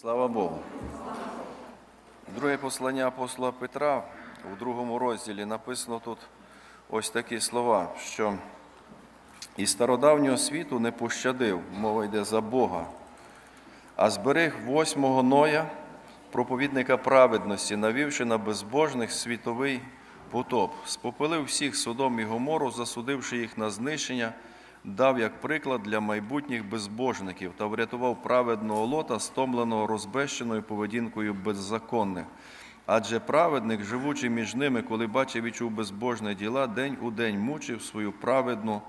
Слава Богу. Друге послання апостола Петра у другому розділі написано тут ось такі слова, що і стародавнього світу не пощадив, мова йде за Бога, а зберіг восьмого Ноя, проповідника праведності, навівши на безбожних світовий потоп, спопилив всіх Содом і Гомору, засудивши їх на знищення, дав як приклад для майбутніх безбожників та врятував праведного лота, стомленого розбещеною поведінкою беззаконних. Адже праведник, живучи між ними, коли бачив і чув безбожне діла, день у день мучив свою праведну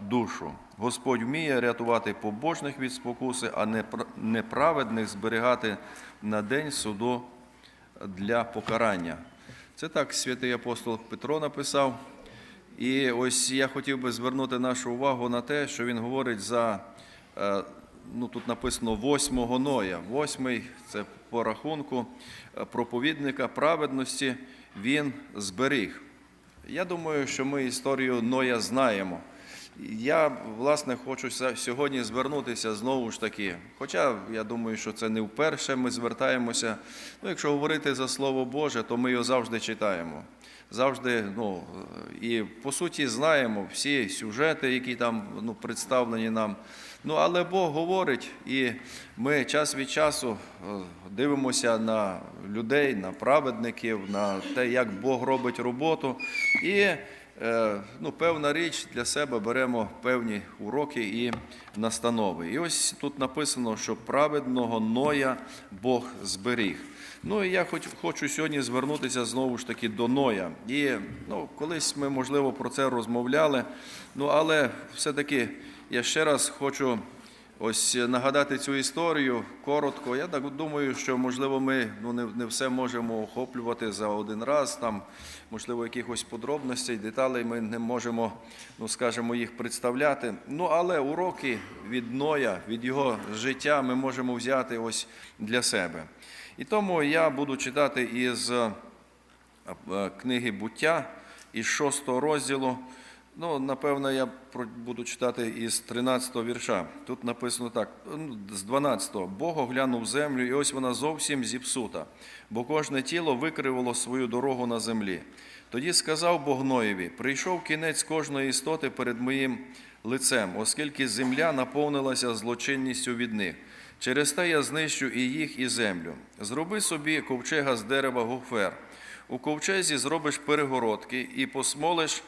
душу. Господь вміє рятувати побожних від спокуси, а непр- неправедних зберігати на день суду для покарання. Це так святий апостол Петро написав. І ось я хотів би звернути нашу увагу на те, що він говорить за, е, ну тут написано восьмого Ноя. Восьмий це по рахунку е, проповідника праведності він зберіг. Я думаю, що ми історію Ноя знаємо. Я, власне, хочу сьогодні звернутися знову ж таки. Хоча я думаю, що це не вперше ми звертаємося. Ну, якщо говорити за Слово Боже, то ми його завжди читаємо. Завжди, ну, і по суті знаємо всі сюжети, які там ну, представлені нам. Ну, але Бог говорить, і ми час від часу е, дивимося на людей, на праведників, на те, як Бог робить роботу. І ну, певна річ для себе беремо певні уроки і настанови. І ось тут написано, що праведного Ноя Бог зберіг. Ну і я хоч, хочу сьогодні звернутися знову ж таки до Ноя. І ну, колись ми, можливо, про це розмовляли. Ну, але все-таки я ще раз хочу Ось нагадати цю історію коротко. Я так думаю, що можливо ми ну не, не все можемо охоплювати за один раз. Там можливо якихось подробностей, деталей ми не можемо, ну скажімо, їх представляти. Ну але уроки від Ноя, від його життя ми можемо взяти ось для себе. І тому я буду читати із е, е, книги буття із шостого розділу. Ну, напевно, я буду читати із 13-го вірша. Тут написано так: ну, з 12-го. Бог оглянув землю, і ось вона зовсім зіпсута, бо кожне тіло викривало свою дорогу на землі. Тоді сказав Бог Ноєві: прийшов кінець кожної істоти перед моїм лицем, оскільки земля наповнилася злочинністю від них. Через те я знищу і їх, і землю. Зроби собі ковчега з дерева гофер. У ковчезі зробиш перегородки і посмолиш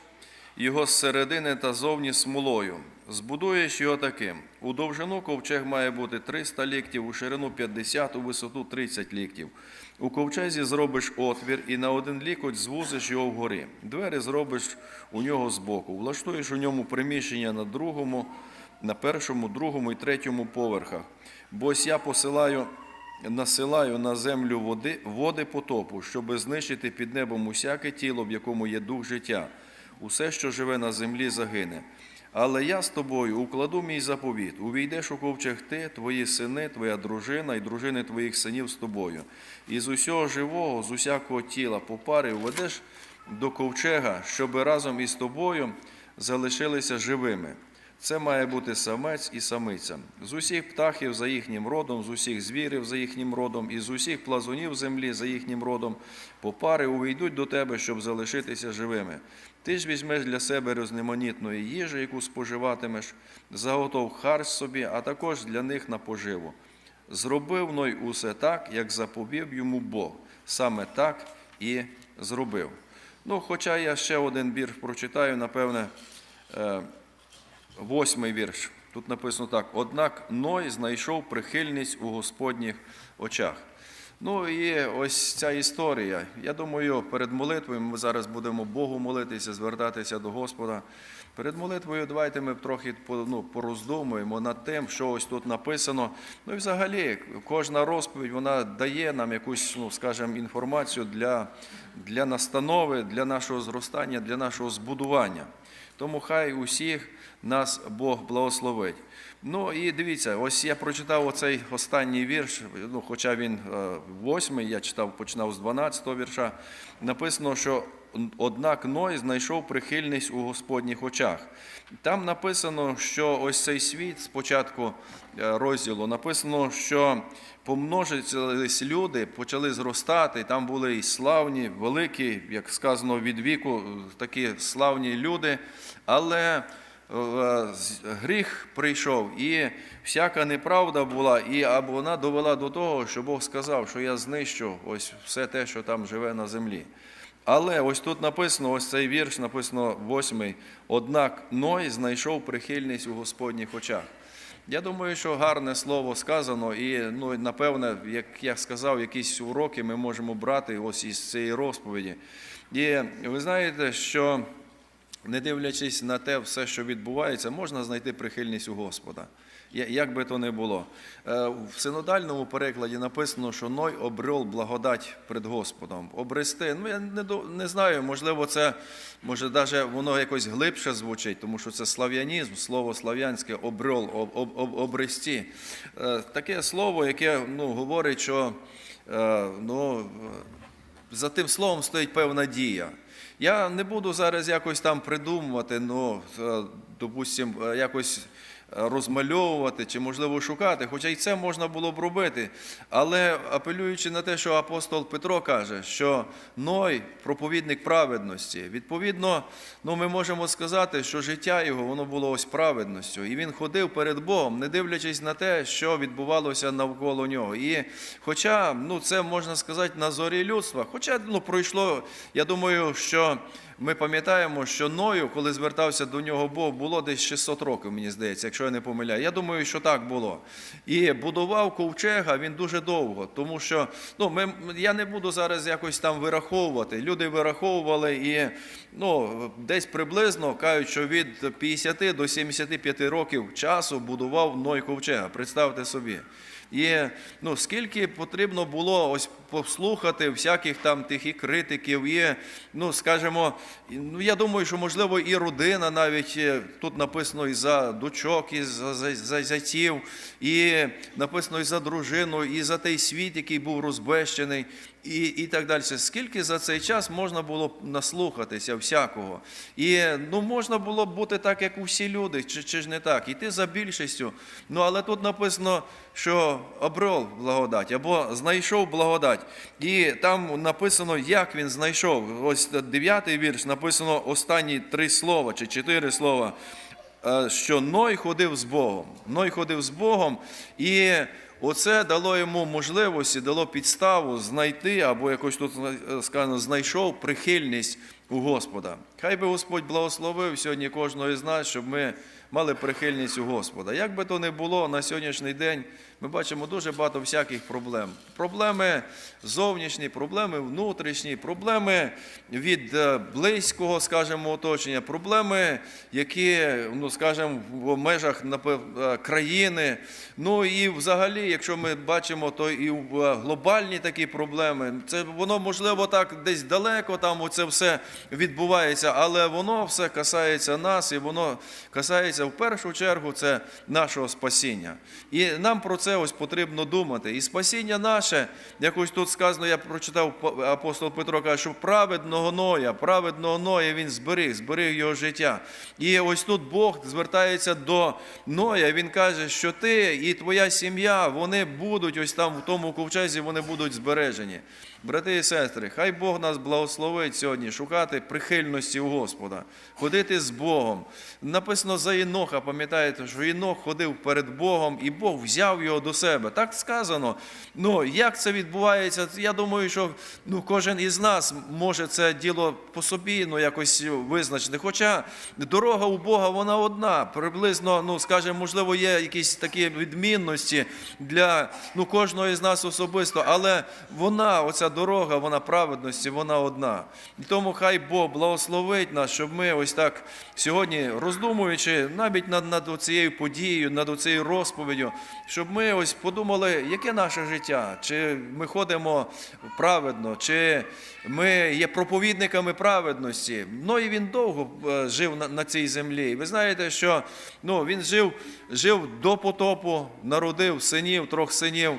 його зсередини та зовні смолою. Збудуєш його таким. У довжину ковчег має бути 300 ліктів, у ширину 50, у висоту 30 ліктів. У ковчезі зробиш отвір і на один лікоть звузиш його вгорі. Двері зробиш у нього збоку. Влаштуєш у ньому приміщення на другому, на першому, другому і третьому поверхах. Бо ось я посилаю насилаю на землю води, води потопу, щоби знищити під небом усяке тіло, в якому є дух життя. Усе, що живе на землі, загине. Але я з тобою укладу мій заповіт. Увійдеш у ковчег ти, твої сини, твоя дружина і дружини твоїх синів з тобою. І з усього живого, з усякого тіла по пари введеш до ковчега, щоби разом із тобою залишилися живими. Це має бути самець і самиця. З усіх птахів за їхнім родом, з усіх звірів за їхнім родом, і з усіх плазунів землі за їхнім родом, по пари увійдуть до тебе, щоб залишитися живими. Ти ж візьмеш для себе різноманітної їжі, яку споживатимеш, заготов харч собі, а також для них на поживу. Зробив Ной усе так, як заповів йому Бог. Саме так і зробив. Ну, хоча я ще один вірш прочитаю, напевне, е, Восьмий вірш. Тут написано так: однак Ной знайшов прихильність у Господніх очах. Ну і ось ця історія. Я думаю, перед молитвою ми зараз будемо Богу молитися, звертатися до Господа. Перед молитвою давайте ми трохи ну, пороздумуємо над тим, що ось тут написано. Ну і взагалі, кожна розповідь вона дає нам якусь, ну, скажімо, інформацію для, для настанови, для нашого зростання, для нашого збудування. Тому хай усіх нас Бог благословить. Ну і дивіться, ось я прочитав оцей останній вірш, ну, хоча він е, восьмий, я читав, починав з 12-го вірша. Написано, що однак Ной знайшов прихильність у Господніх очах. Там написано, що ось цей світ спочатку е, розділу написано, що помножились люди, почали зростати. Там були і славні, великі, як сказано, від віку такі славні люди. Але гріх прийшов, і всяка неправда була, і або вона довела до того, що Бог сказав, що я знищу ось все те, що там живе на землі. Але ось тут написано, ось цей вірш написано восьмий. Однак Ной знайшов прихильність у Господніх очах. Я думаю, що гарне слово сказано, і ну, напевне, як я сказав, якісь уроки ми можемо брати ось із цієї розповіді. І ви знаєте, що не дивлячись на те все, що відбувається, можна знайти прихильність у Господа. Як би то не було. Е, В синодальному перекладі написано, що Ной обрел благодать пред Господом. Обрести. Ну, я не, не знаю, можливо, це може навіть воно якось глибше звучить, тому що це слав'янізм, слово слав'янське обрел, об, об, об, обрести. Е, Таке слово, яке ну, говорить, що е, ну, за тим словом стоїть певна дія. Я не буду зараз якось там придумувати, ну, е, допустим, е, якось розмальовувати чи, можливо, шукати, хоча й це можна було б робити. Але апелюючи на те, що апостол Петро каже, що Ной проповідник праведності, відповідно, ну, ми можемо сказати, що життя його воно було ось праведністю. І він ходив перед Богом, не дивлячись на те, що відбувалося навколо нього. І хоча ну, це можна сказати на зорі людства, хоча ну, пройшло, я думаю, що ми пам'ятаємо, що Ною, коли звертався до нього Бог, було десь 600 років, мені здається, якщо я не помиляю. Я думаю, що так було. І будував ковчега він дуже довго, тому що ну, ми, я не буду зараз якось там вираховувати. Люди вираховували і ну, десь приблизно кажуть, що від 50 до 75 років часу будував Ной ковчега. Представте собі. І ну, скільки потрібно було ось послухати всяких там тих і критиків, і, ну, скажімо, ну, я думаю, що можливо і родина навіть е, тут написано і за дочок, і за, зятів, і написано і за дружину, і за той світ, який був розбещений, і, і так далі. Скільки за цей час можна було наслухатися всякого? І ну, можна було б бути так, як усі люди, чи, чи ж не так, іти за більшістю. Ну, але тут написано, що обрел благодать або знайшов благодать. І там написано, як він знайшов. Ось дев'ятий вірш написано останні три слова чи чотири слова. е, Що Ной ходив з Богом. Ной ходив з Богом, і оце дало йому можливості, дало підставу знайти, або якось тут е, сказано, знайшов прихильність у Господа. Хай би Господь благословив сьогодні кожного із нас, щоб ми мали прихильність у Господа. Як би то не було на сьогоднішній день, ми бачимо дуже багато всяких проблем. Проблеми зовнішні, проблеми внутрішні, проблеми від е, близького, скажімо, оточення, проблеми, які, ну, скажімо, в межах е, країни. Ну і взагалі, якщо ми бачимо, то і е, глобальні такі проблеми, це воно можливо так десь далеко там оце все відбувається, але воно все касається нас, і воно касається в першу чергу це нашого спасіння. І нам про це ось потрібно думати. І спасіння наше, якось тут сказано, я прочитав апостол Петро каже, що праведного Ноя, праведного Ноя він зберіг, зберіг його життя. І ось тут Бог звертається до Ноя. Він каже, що ти і твоя сім'я, вони будуть ось там в тому ковчезі, вони будуть збережені. Брати і сестри, хай Бог нас благословить сьогодні шукати прихильності у Господа, ходити з Богом. Написано за Іноха, пам'ятаєте, що Інох ходив перед Богом, і Бог взяв його до себе. Так сказано. Ну, як це відбувається? Я думаю, що ну, кожен із нас може це діло по собі ну, якось визначити. Хоча дорога у Бога вона одна. Приблизно, ну, скажімо, можливо, є якісь такі відмінності для ну, кожного із нас особисто, але вона, оця дорога, вона праведності, вона одна. І тому хай Бог благословить нас, щоб ми ось так сьогодні, роздумуючи навіть над, над цією подією, над цією розповіддю, щоб ми ось подумали, яке наше життя, чи ми ходимо праведно, чи ми є проповідниками праведності. Ну і він довго е, жив на, на цій землі. Ви знаєте, що ну, він жив, жив до потопу, народив синів, трьох синів.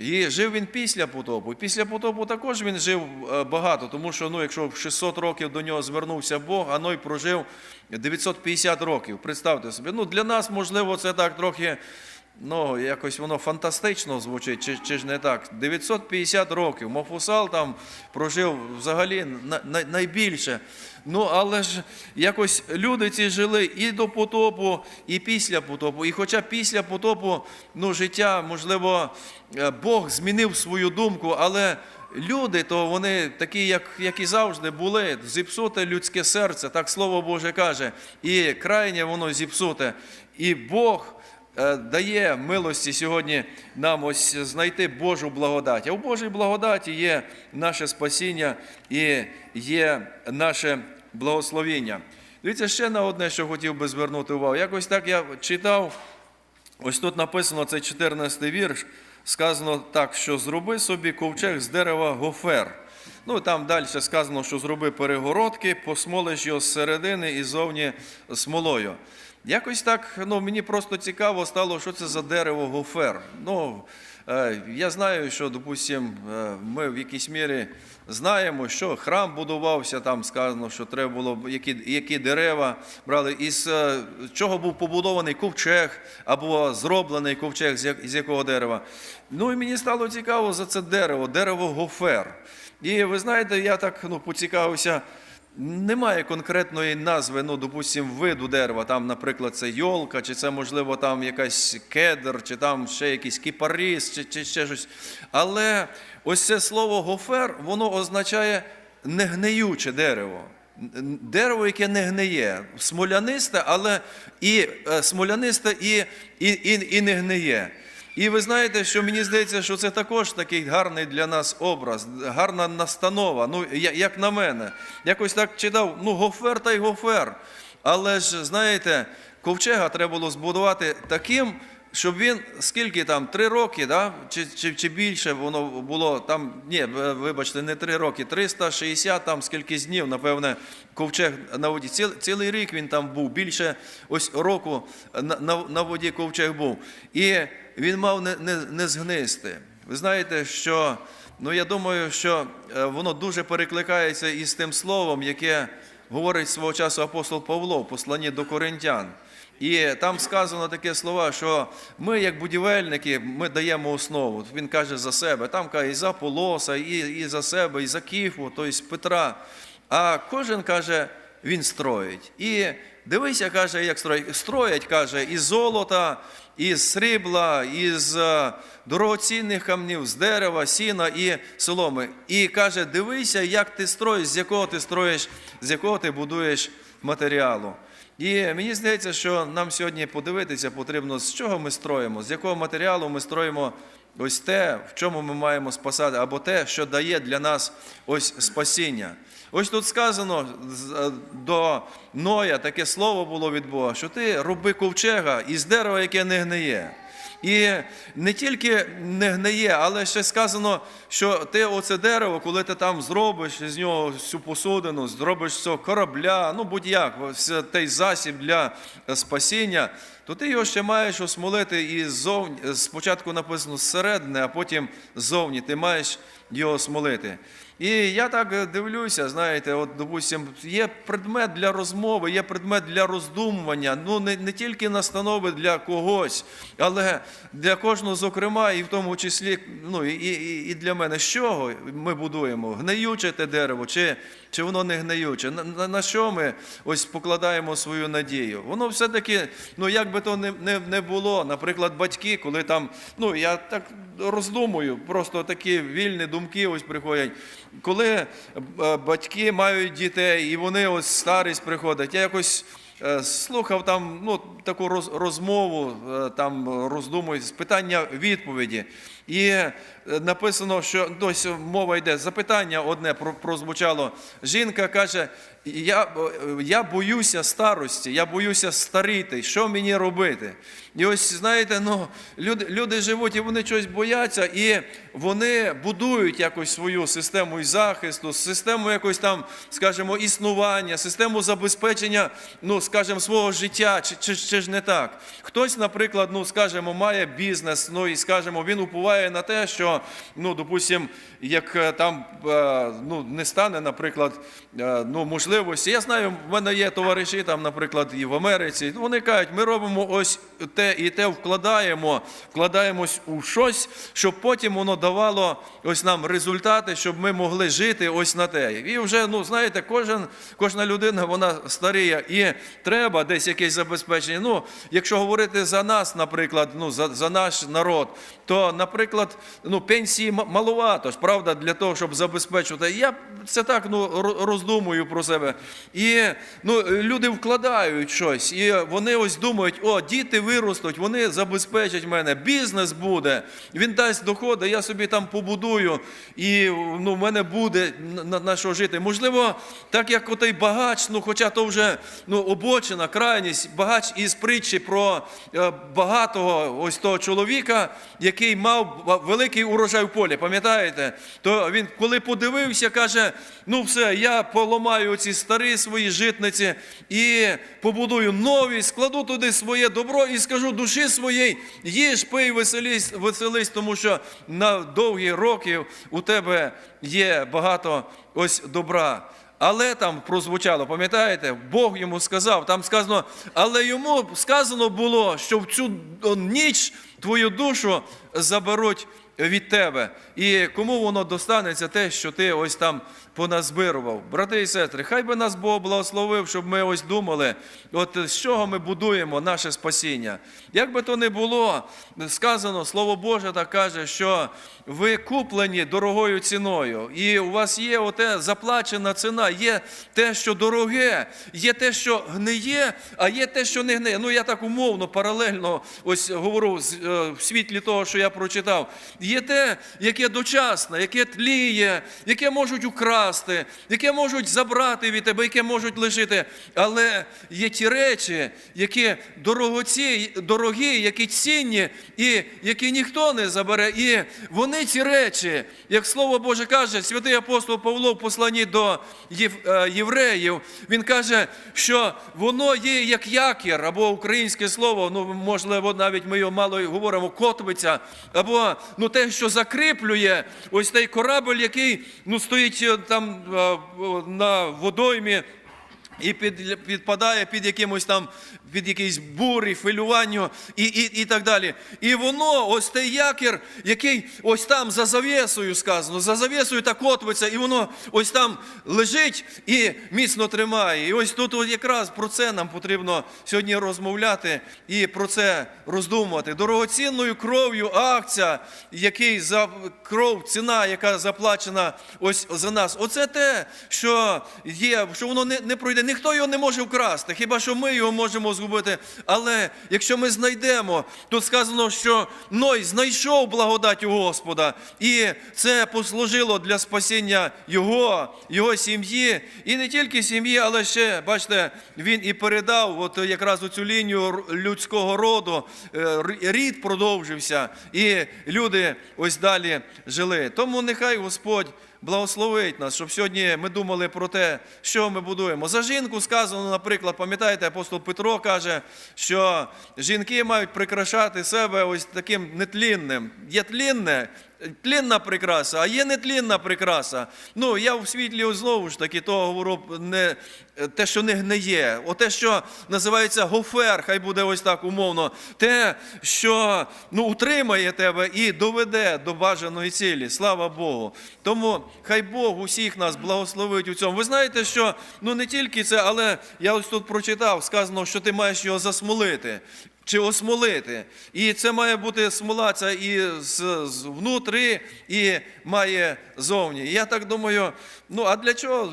І жив він після потопу. Після потопу також він жив е, багато, тому що ну, якщо в 600 років до нього звернувся Бог, а Ной прожив 950 років. Представте собі. Ну, для нас, можливо, це так трохи. Ну, якось воно фантастично звучить, чи, чи ж не так? 950 років. Мафусал там прожив взагалі на, на- найбільше. Ну, але ж якось люди ці жили і до потопу, і після потопу. І хоча після потопу ну, життя, можливо, е, Бог змінив свою думку, але люди, то вони такі, як, як і завжди були, зіпсуте людське серце, так Слово Боже каже, і крайнє воно зіпсуте. І Бог дає милості сьогодні нам ось знайти Божу благодать. А в Божій благодаті є наше спасіння і є наше благословіння. Дивіться, ще на одне, що хотів би звернути увагу. Якось так я читав, ось тут написано цей 14 вірш, сказано так, що зроби собі ковчег з дерева гофер. Ну, там далі сказано, що зроби перегородки, посмолиш його з середини і зовні смолою. Якось так, ну, мені просто цікаво стало, що це за дерево гофер. Ну, е, я знаю, що, допустим, е, ми в якійсь мірі знаємо, що храм будувався, там сказано, що треба було, які, які дерева брали, із е, чого був побудований ковчег або зроблений ковчег, з як- з якого дерева. Ну і мені стало цікаво за це дерево, дерево гофер. І ви знаєте, я так ну, поцікавився. Немає конкретної назви, ну, допустим, виду дерева. Там, наприклад, це йолка, чи це, можливо, там якась кедр, чи там ще якийсь кіпарис, чи, чи ще щось. Але ось це слово гофер, воно означає негниюче дерево. Дерево, яке не гниє, смолянисте, але і е, смолянисте і, і, і, і не гниє. І ви знаєте, що мені здається, що це також такий гарний для нас образ, гарна настанова. Ну, як на мене, якось так читав, ну, гофер та й гофер. Але ж, знаєте, ковчега треба було збудувати таким, щоб він скільки там, три роки, да? чи, чи, чи більше воно було там, ні, вибачте, не три роки, 360 там скільки днів, напевне, ковчег на воді. Ціл, цілий рік він там був, більше ось року на, на, на воді ковчег був. І він мав не, не, не згнисти. Ви знаєте, що ну я думаю, що е, воно дуже перекликається із тим словом, яке говорить свого часу апостол Павло в посланні до коринтян. І там сказано таке слова, що ми, як будівельники, ми даємо основу. Він каже за себе, там каже і за Полоса, і, і за себе, і за Кіфу, тобто Петра. А кожен каже, він строїть. І дивися, каже, як строїть. Строять, каже, із золота, із срібла, із е, дорогоцінних камнів, з дерева, сіна і соломи. І каже, дивися, як ти строїш, з якого ти строїш, з якого ти будуєш матеріалу. І мені здається, що нам сьогодні подивитися потрібно, з чого ми строїмо, з якого матеріалу ми строїмо ось те, в чому ми маємо спасати, або те, що дає для нас ось спасіння. Ось тут сказано е, до Ноя таке слово було від Бога, що ти роби ковчега із дерева, яке не гниє. І не тільки не гниє, але ще сказано, що ти оце дерево, коли ти там зробиш з нього всю посудину, зробиш цього корабля, ну будь-як, той засіб для спасіння, то ти його ще маєш осмолити і ззовні, спочатку написано зсередини, а потім ззовні ти маєш його смолити. І я так дивлюся, знаєте, от, допустим, є предмет для розмови, є предмет для роздумування, ну не, не тільки настанови для когось, але для кожного, зокрема, і в тому числі, ну і, і, і для мене. З чого ми будуємо? Гниюче те дерево, чи, чи воно не гниюче? На, на, на що ми ось покладаємо свою надію? Воно все-таки, ну як би то не, не, не було, наприклад, батьки, коли там, ну я так роздумую, просто такі вільні думки ось приходять. Коли е, батьки мають дітей, і вони ось старість приходять, я якось е, слухав там ну, таку роз- розмову, е, там роздумую з питання відповіді. І написано, що досі мова йде, запитання одне прозвучало. Жінка каже: я, я боюся старості, я боюся старіти. Що мені робити? І ось знаєте, ну, люди, люди живуть і вони щось бояться, і вони будують якось свою систему і захисту, систему якось там, скажімо, існування, систему забезпечення, ну, скажімо, свого життя, чи, чи, чи ж не так. Хтось, наприклад, ну, скажімо, має бізнес, ну і скажімо, він впливає на те, що, ну, допустим, як е, там е, ну, не стане, наприклад, е, ну, можливості. Я знаю, в мене є товариші, там, наприклад, і в Америці. Вони кажуть, ми робимо ось те і те вкладаємо, вкладаємось у щось, щоб потім воно давало ось нам результати, щоб ми могли жити ось на те. І вже, ну, знаєте, кожен, кожна людина вона старіє, і треба десь якесь забезпечення. Ну, якщо говорити за нас, наприклад, ну, за, за наш народ, то, наприклад, ну, пенсії маловато правда, для того, щоб забезпечувати. Я це так ну, роздумую про себе. І ну, люди вкладають щось, і вони ось думають, о, діти виростуть, вони забезпечать мене, бізнес буде, він дасть доходи, я собі там побудую, і ну, в мене буде на, на що жити. Можливо, так як отей багач, ну, хоча то вже ну, обочина, крайність, багач із притчі про е, багатого ось того чоловіка, який мав великий урожай в полі, пам'ятаєте? То він, коли подивився, каже: ну все, я поламаю ці старі свої житниці і побудую нові, складу туди своє добро і скажу душі своїй, їж, пий, веселись, веселись, тому що на довгі роки у тебе є багато ось добра. Але там прозвучало, пам'ятаєте, Бог йому сказав, там сказано, але йому сказано було, що в цю ніч твою душу заберуть від тебе. І кому воно достанеться те, що ти ось там поназбирував. Брати і сестри, хай би нас Бог благословив, щоб ми ось думали, от з чого ми будуємо наше спасіння. Як би то не було, сказано, Слово Боже так каже, що ви куплені дорогою ціною, і у вас є оте заплачена ціна, є те, що дороге, є те, що гниє, а є те, що не гниє. Ну я так умовно, паралельно ось говорю е, в світлі того, що я прочитав. Є те, яке дочасне, яке тліє, яке можуть украсти, яке можуть забрати від тебе, яке можуть лишити. Але є ті речі, які дорогоці, дорогі, які цінні, і які ніхто не забере. І вони ці речі, як слово Боже каже, святий апостол Павло в посланні до е, євреїв, він каже, що воно є як якір, або українське слово, ну можливо, навіть ми його мало говоримо, котвиця, або ну те, що закріплює ось цей корабль, який ну стоїть е, там е, на водоймі. І під, підпадає під якимось там, під якийсь бурі, хвилюванню і, і, і так далі. І воно, ось той якір, який ось там за завісою сказано, за завісою та котвиться, і воно ось там лежить і міцно тримає. І ось тут якраз про це нам потрібно сьогодні розмовляти і про це роздумувати. Дорогоцінною кров'ю акція, який за кров, ціна, яка заплачена ось за нас. Оце те, що є, що воно не, не пройде. Ніхто його не може вкрасти, хіба що ми його можемо згубити. Але якщо ми знайдемо, тут сказано, що Ной знайшов благодать у Господа, і це послужило для спасіння його, його сім'ї, і не тільки сім'ї, але ще, бачите, він і передав от якраз оцю лінію людського роду, е, рід продовжився, і люди ось далі жили. Тому нехай Господь благословить нас, щоб сьогодні ми думали про те, що ми будуємо. За жінку сказано, наприклад, пам'ятаєте, апостол Петро каже, що жінки мають прикрашати себе ось таким нетлінним. Є тлінне, тлінна прикраса, а є нетлінна прикраса. Ну, я в світлі знову ж таки того говорю, не, те, що не гниє, оте, що називається гофер, хай буде ось так умовно, те, що ну, утримає тебе і доведе до бажаної цілі. Слава Богу. Тому хай Бог усіх нас благословить у цьому. Ви знаєте, що ну не тільки це, але я ось тут прочитав, сказано, що ти маєш його засмолити. Чи осмолити. І це має бути смола ця і з, з внутрі, і має зовні. Я так думаю, ну а для чого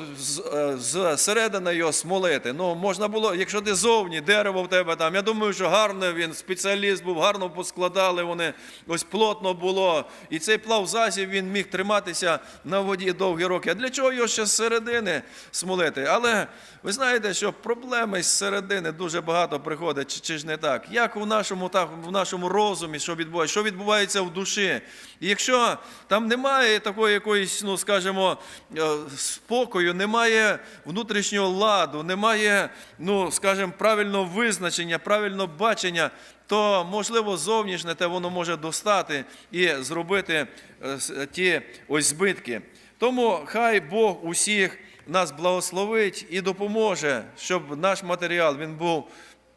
е, з середини його смолити? Ну, можна було, якщо ти зовні, дерево в тебе там, я думаю, що гарно він, спеціаліст був, гарно поскладали вони, ось плотно було. І цей плав засів він міг триматися на воді довгі роки. А для чого його ще з середини смолити? Але ви знаєте, що проблеми з середини дуже багато приходить, чи, чи ж не так? Як у нашому, так, в нашому розумі, що відбувається, що відбувається в душі? І якщо там немає такої якоїсь, ну скажімо, е, спокою, немає внутрішнього ладу, немає, ну скажімо, правильного визначення, правильного бачення, то можливо зовнішнє те воно може достати і зробити е, ті ось збитки. Тому хай Бог усіх нас благословить і допоможе, щоб наш матеріал він був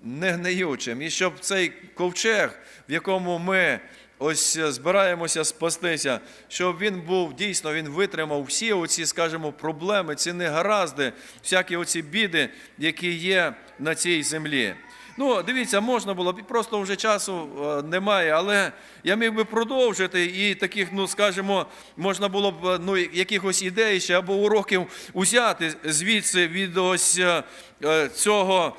не гниючим, і щоб цей ковчег, в якому ми ось збираємося спастися, щоб він був дійсно, він витримав всі оці, скажімо, проблеми, ці негаразди, всякі оці біди, які є на цій землі. Ну, дивіться, можна було просто вже часу е, немає, але я міг би продовжити і таких, ну скажімо, можна було б е, ну, якихось ідей ще або уроків узяти звідси від ось е, цього,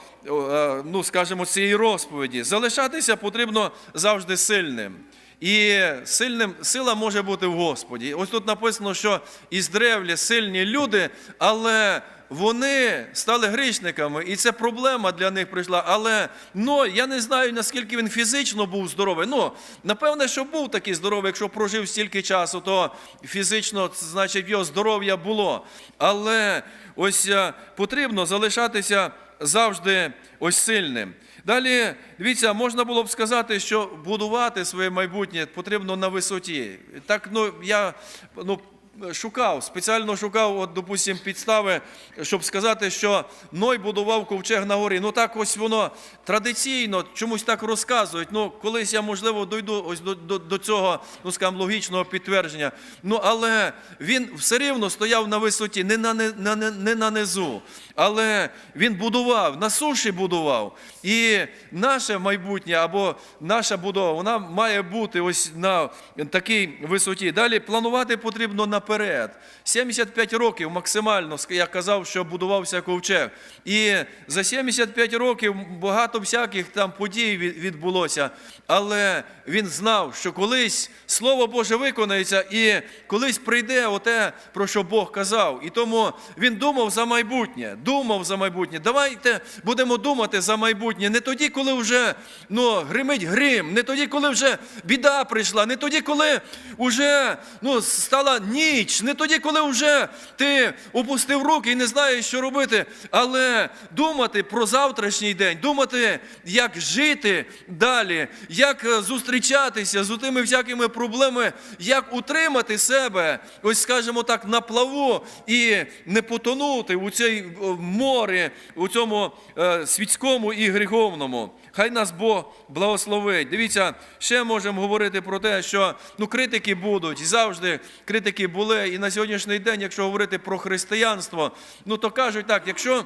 ну скажімо, цієї розповіді. Залишатися потрібно завжди сильним. І сильним сила може бути в Господі. Ось тут написано, що із древлі сильні люди, але вони стали грішниками, і це проблема для них прийшла. Але ну, я не знаю, наскільки він фізично був здоровий. Ну, напевне, що був такий здоровий, якщо прожив стільки часу, то фізично, значить, його здоров'я було. Але ось е, потрібно залишатися завжди ось сильним. Далі, дивіться, можна було б сказати, що будувати своє майбутнє потрібно на висоті. Так, ну я ну, шукав, спеціально шукав, от, допустим, підстави, щоб сказати, що Ной будував ковчег на горі. Ну так ось воно традиційно чомусь так розказують. Ну, колись я, можливо, дойду ось до, до, до цього, ну скажімо, логічного підтвердження. Ну, але він все рівно стояв на висоті, не на, на, не- не на низу. Але він будував, на суші будував. І наше майбутнє або наша будова, вона має бути ось на такій висоті. Далі планувати потрібно наперед. 75 років максимально, я казав, що будувався ковчег. І за 75 років багато всяких там подій відбулося. Але він знав, що колись Слово Боже виконається, і колись прийде оте, про що Бог казав. І тому він думав за майбутнє, думав за майбутнє. Давайте будемо думати за майбутнє. Не тоді, коли вже ну, гримить грим, не тоді, коли вже біда прийшла, не тоді, коли вже ну, стала ніч, не тоді, коли вже ти опустив руки і не знаєш, що робити. Але думати про завтрашній день, думати, як жити далі, як е, зустрічатися з тими всякими проблемами, як утримати себе, ось скажімо так, на плаву і не потонути у цій е, морі, у цьому е, світському і гріховному. Хай нас Бог благословить. Дивіться, ще можемо говорити про те, що ну, критики будуть, і завжди критики були. І на сьогоднішній день, якщо говорити про християнство, ну то кажуть так, якщо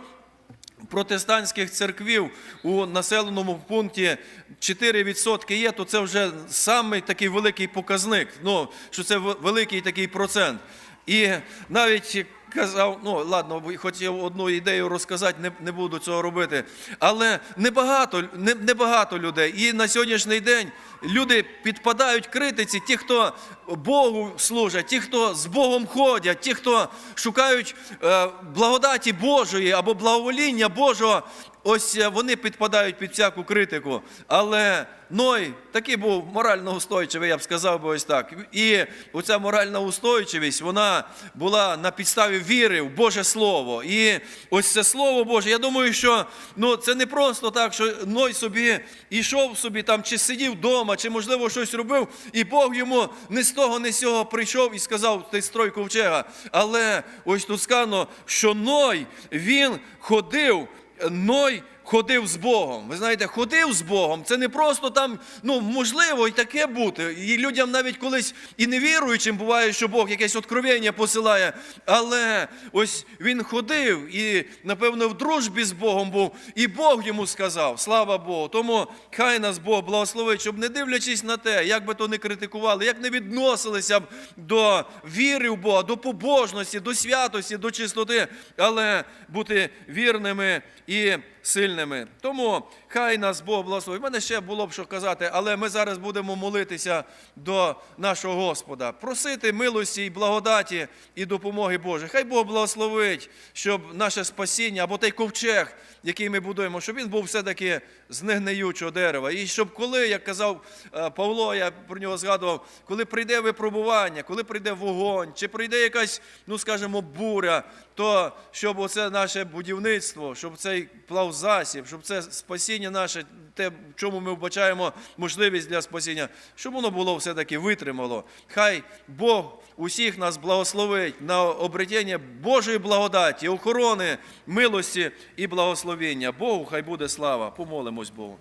протестантських церквів у населеному пункті 4% є, то це вже самий такий великий показник, ну, що це великий такий процент. І навіть казав, ну ладно, хотів одну ідею розказати, не, не буду цього робити. Але небагато, не, небагато людей. І на сьогоднішній день люди підпадають критиці, ті, хто Богу служать, ті, хто з Богом ходять, ті, хто шукають е, благодаті Божої або благовоління Божого. Ось е, вони підпадають під всяку критику. Але Ной такий був морально устойчивий, я б сказав би ось так. І оця моральна устойчивість, вона була на підставі віри в Боже Слово. І ось це Слово Боже, я думаю, що ну, це не просто так, що Ной собі йшов собі там, чи сидів вдома, чи, можливо, щось робив, і Бог йому не з того, не з цього прийшов і сказав, ти строй ковчега. Але ось тут сказано, що Ной, він ходив. Ной ходив з Богом. Ви знаєте, ходив з Богом. Це не просто там, ну можливо, і таке бути. І людям навіть колись і невіруючим буває, що Бог якесь откровення посилає. Але ось він ходив і, напевно, в дружбі з Богом був, і Бог йому сказав, слава Богу. Тому хай нас Бог благословить, щоб не дивлячись на те, як би то не критикували, як не відносилися б до віри в Бога, до побожності, до святості, до чистоти, але бути вірними і сильними. Тому хай нас Бог благословить. У мене ще було б що казати, але ми зараз будемо молитися до нашого Господа, просити милості і благодаті і допомоги Божої. Хай Бог благословить, щоб наше спасіння або той ковчег, який ми будуємо, щоб він був все-таки з негниючого дерева. І щоб коли, як казав е, Павло, я про нього згадував, коли прийде випробування, коли прийде вогонь, чи прийде якась, ну скажімо, буря, то щоб оце наше будівництво, щоб цей плав засіб, щоб це спасіння наше, те, в чому ми вбачаємо можливість для спасіння, щоб воно було все-таки витримало. Хай Бог усіх нас благословить на обретення Божої благодаті, охорони, милості і благословення. Богу хай буде слава. Помолимось Богу.